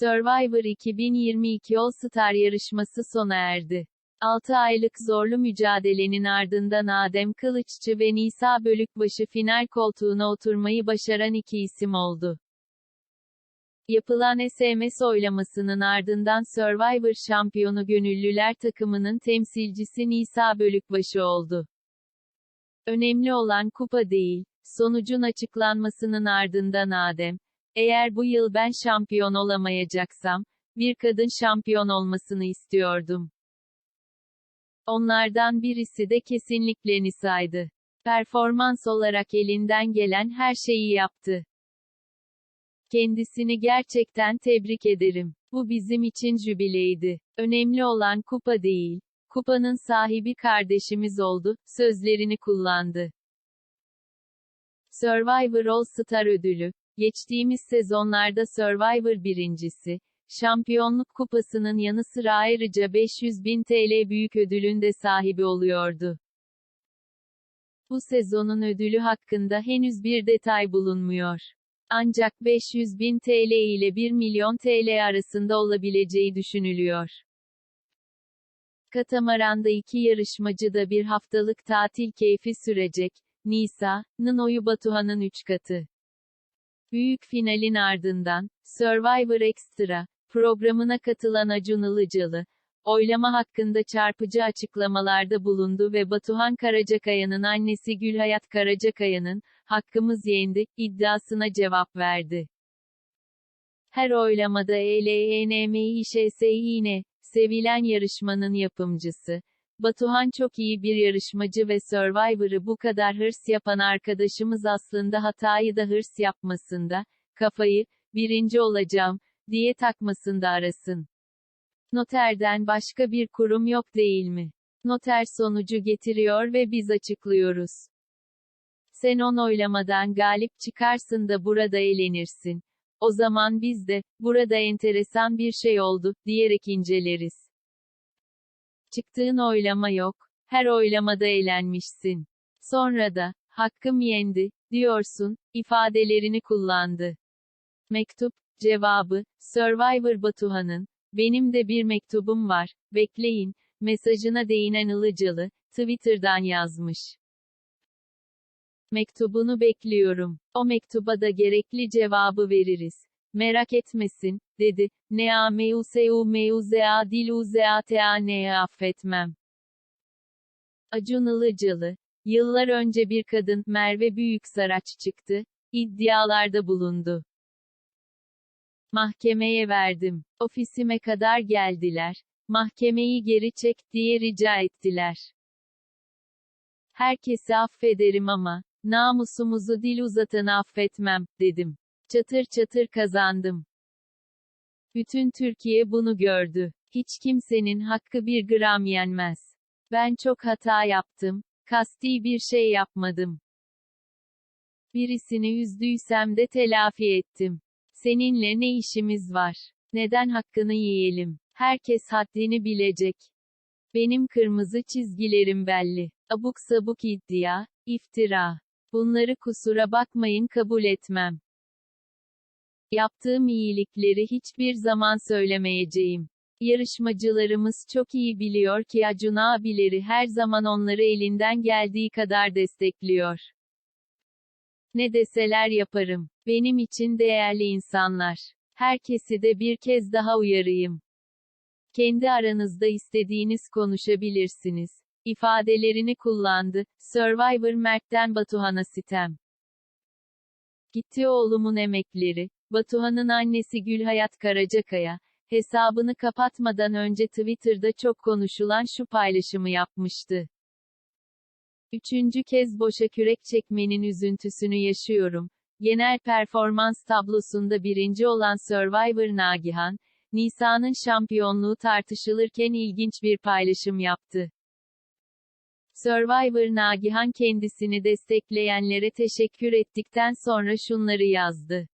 Survivor 2022 All Star yarışması sona erdi. 6 aylık zorlu mücadelenin ardından Adem Kılıççı ve Nisa Bölükbaşı final koltuğuna oturmayı başaran iki isim oldu. Yapılan SMS oylamasının ardından Survivor şampiyonu gönüllüler takımının temsilcisi Nisa Bölükbaşı oldu. Önemli olan kupa değil, sonucun açıklanmasının ardından Adem, eğer bu yıl ben şampiyon olamayacaksam, bir kadın şampiyon olmasını istiyordum. Onlardan birisi de kesinlikle Nisa'ydı. Performans olarak elinden gelen her şeyi yaptı. Kendisini gerçekten tebrik ederim. Bu bizim için jübileydi. Önemli olan kupa değil. Kupanın sahibi kardeşimiz oldu, sözlerini kullandı. Survivor All Star ödülü, geçtiğimiz sezonlarda Survivor birincisi, şampiyonluk kupasının yanı sıra ayrıca 500 bin TL büyük ödülün de sahibi oluyordu. Bu sezonun ödülü hakkında henüz bir detay bulunmuyor. Ancak 500 bin TL ile 1 milyon TL arasında olabileceği düşünülüyor. Katamaranda iki yarışmacı da bir haftalık tatil keyfi sürecek. Nisa'nın oyu Batuhan'ın 3 katı. Büyük finalin ardından, Survivor Extra, programına katılan Acun Ilıcalı, oylama hakkında çarpıcı açıklamalarda bulundu ve Batuhan Karacakaya'nın annesi Gülhayat Karacakaya'nın, hakkımız yendi, iddiasına cevap verdi. Her oylamada E ELENMİŞSİNE, sevilen yarışmanın yapımcısı, Batuhan çok iyi bir yarışmacı ve Survivor'ı bu kadar hırs yapan arkadaşımız aslında hatayı da hırs yapmasında, kafayı, birinci olacağım, diye takmasında arasın. Noterden başka bir kurum yok değil mi? Noter sonucu getiriyor ve biz açıklıyoruz. Sen on oylamadan galip çıkarsın da burada eğlenirsin. O zaman biz de, burada enteresan bir şey oldu, diyerek inceleriz. Çıktığın oylama yok. Her oylamada eğlenmişsin. Sonra da, hakkım yendi, diyorsun, ifadelerini kullandı. Mektup, cevabı, Survivor Batuhan'ın, benim de bir mektubum var, bekleyin, mesajına değinen Ilıcalı, Twitter'dan yazmış. Mektubunu bekliyorum. O mektuba da gerekli cevabı veririz. Merak etmesin, dedi. Ne a meuseu meuzea diluzea teaneye affetmem. Acun Ilıcalı. Yıllar önce bir kadın, Merve Büyüksaraç çıktı. iddialarda bulundu. Mahkemeye verdim. Ofisime kadar geldiler. Mahkemeyi geri çek diye rica ettiler. Herkesi affederim ama, namusumuzu dil uzatanı affetmem, dedim. Çatır çatır kazandım. Bütün Türkiye bunu gördü. Hiç kimsenin hakkı bir gram yenmez. Ben çok hata yaptım, kasti bir şey yapmadım. Birisini üzdüysem de telafi ettim. Seninle ne işimiz var? Neden hakkını yiyelim? Herkes haddini bilecek. Benim kırmızı çizgilerim belli. Abuk sabuk iddia, iftira. Bunları kusura bakmayın kabul etmem. Yaptığım iyilikleri hiçbir zaman söylemeyeceğim. Yarışmacılarımız çok iyi biliyor ki Acun abileri her zaman onları elinden geldiği kadar destekliyor. Ne deseler yaparım. Benim için değerli insanlar. Herkesi de bir kez daha uyarayım. Kendi aranızda istediğiniz konuşabilirsiniz. ifadelerini kullandı. Survivor Mert'ten Batuhan'a sitem. Gitti oğlumun emekleri. Batuhan'ın annesi Gülhayat Karacakaya, hesabını kapatmadan önce Twitter'da çok konuşulan şu paylaşımı yapmıştı. Üçüncü kez boşa kürek çekmenin üzüntüsünü yaşıyorum. Genel performans tablosunda birinci olan Survivor Nagihan, Nisa'nın şampiyonluğu tartışılırken ilginç bir paylaşım yaptı. Survivor Nagihan kendisini destekleyenlere teşekkür ettikten sonra şunları yazdı.